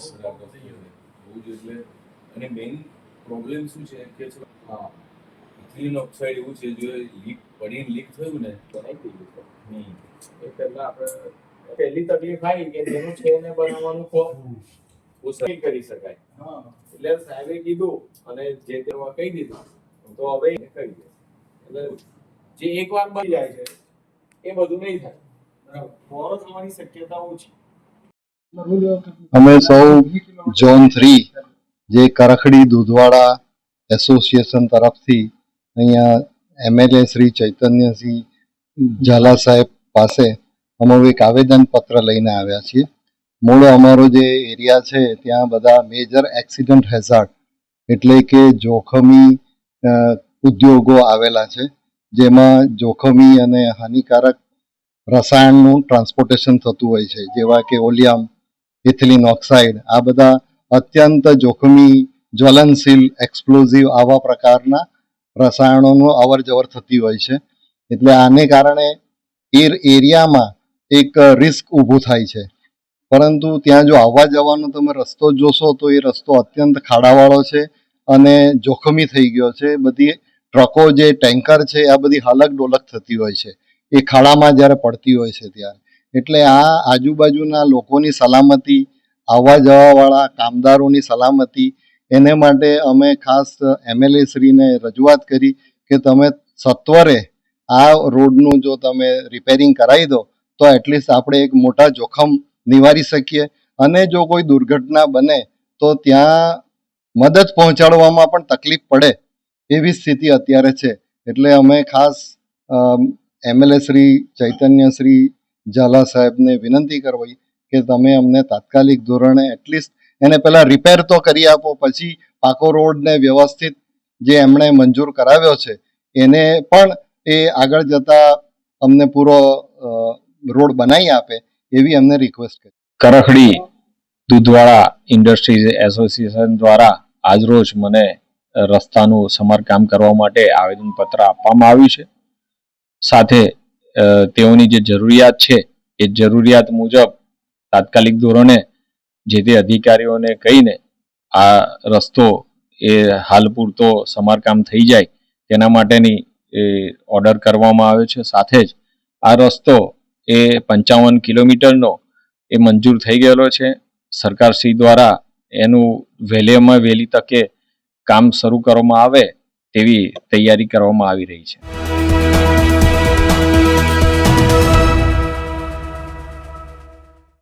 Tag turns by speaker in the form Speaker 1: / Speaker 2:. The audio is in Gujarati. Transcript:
Speaker 1: બહુ જ એટલે અને મેઇન પ્રોબ્લેમ શું છે કે છે
Speaker 2: હા.
Speaker 1: ઇથિલિન ઓક્સાઇડ એવું છે જો લીક પડીને લીક થયું ને
Speaker 2: તો નહીં થઈ
Speaker 1: ગયું
Speaker 2: એ પહેલા આપણે પહેલી તકલીફ આવી કે જેનું છે ને બનાવવાનું
Speaker 1: સારું.
Speaker 2: નહીં કરી શકાય.
Speaker 3: હા.
Speaker 2: એટલે સાહેબે કીધું અને જે તેમાં કહી દીધું તો હવે એ કરી દે. એટલે જે એકવાર બની જાય છે એ બધું નહીં થાય.
Speaker 3: બરાબર.
Speaker 2: ફોરો થવાની શક્યતા ઓછી.
Speaker 4: અમે સૌ ઝોન થ્રી જે કરખડી દૂધવાડા એસોસિએશન તરફથી અહીંયા એમએલએ શ્રી ચૈતન્યસિંહ ઝાલા સાહેબ પાસે અમે એક આવેદન પત્ર લઈને આવ્યા છીએ. મૂળ અમારો જે એરિયા છે, ત્યાં બધા મેજર એક્સિડન્ટ હેઝાર્ડ એટલે કે જોખમી ઉદ્યોગો આવેલા છે, જેમાં જોખમી અને હાનિકારક રસાયણનું ટ્રાન્સપોર્ટેશન થતું હોય છે, જેવા કે ઓલિયમ ઇથિલિન ઓક્સાઇડ, આ બધા અત્યંત જોખમી, જ્વલનશીલ, એક્સપ્લોઝિવ આવા પ્રકારના રસાયણોનું અવર જવર થતી હોય છે. એટલે આને કારણે એ એરિયામાં એક રિસ્ક ઊભું થાય છે. પરંતુ ત્યાં જો આવવા જવાનો તમે રસ્તો જોશો તો એ રસ્તો અત્યંત ખાડાવાળો છે અને જોખમી થઈ ગયો છે. બધી ટ્રકો જે ટેન્કર છે, આ બધી હલક ડોલક થતી હોય છે. એ ખાડામાં જ્યારે પડતી હોય છે ત્યારે. એટલે આ આજુબાજુના લોકોની સલામતી, આવવા જવાવાળા કામદારોની સલામતી, એને માટે અમે ખાસ એમએલએ શ્રીને રજૂઆત કરી કે તમે સત્વરે આ રોડનું જો તમે રિપેરિંગ કરાવી દો, તો એટલીસ્ટ આપણે એક મોટા જોખમ નિવારી શકીએ. અને જો કોઈ દુર્ઘટના બને, તો ત્યાં મદદ પહોંચાડવામાં પણ તકલીફ પડે એવી સ્થિતિ અત્યારે છે. એટલે અમે ખાસ એમએલએ શ્રી ચૈતન્ય શ્રી ઝાલા સાહેબને વિનંતી કરવી કે તમે અમને તાત્કાલિક ધોરણે એટલીસ્ટ એને પહેલાં રિપેર તો કરી આપો, પછી પાકો રોડને વ્યવસ્થિત જે એમણે મંજૂર કરાવ્યો છે, એને પણ એ આગળ જતા અમને પૂરો રોડ બનાવી આપે એવી અમને રિક્વેસ્ટ કરી.
Speaker 5: કરખડી દૂધવાળા ઇન્ડસ્ટ્રીઝ એસોસિએશન દ્વારા આજરોજ મને રસ્તાનું સમારકામ કરવા માટે આવેદનપત્ર આપવામાં આવ્યું છે. સાથે તેઓની જે જરૂરિયાત છે, એ જરૂરિયાત મુજબ તાત્કાલિક ધોરણે જે તે અધિકારીઓને કહીને આ રસ્તો એ હાલ પૂરતો સમારકામ થઈ જાય, તેના માટેની એ ઓર્ડર કરવામાં આવ્યો છે. સાથે જ આ રસ્તો એ પંચાવન કિલોમીટરનો એ મંજૂર થઈ ગયેલો છે. સરકારશ્રી દ્વારા એનું વહેલેમાં વહેલી તકે કામ શરૂ કરવામાં આવે તેવી તૈયારી કરવામાં આવી રહી છે.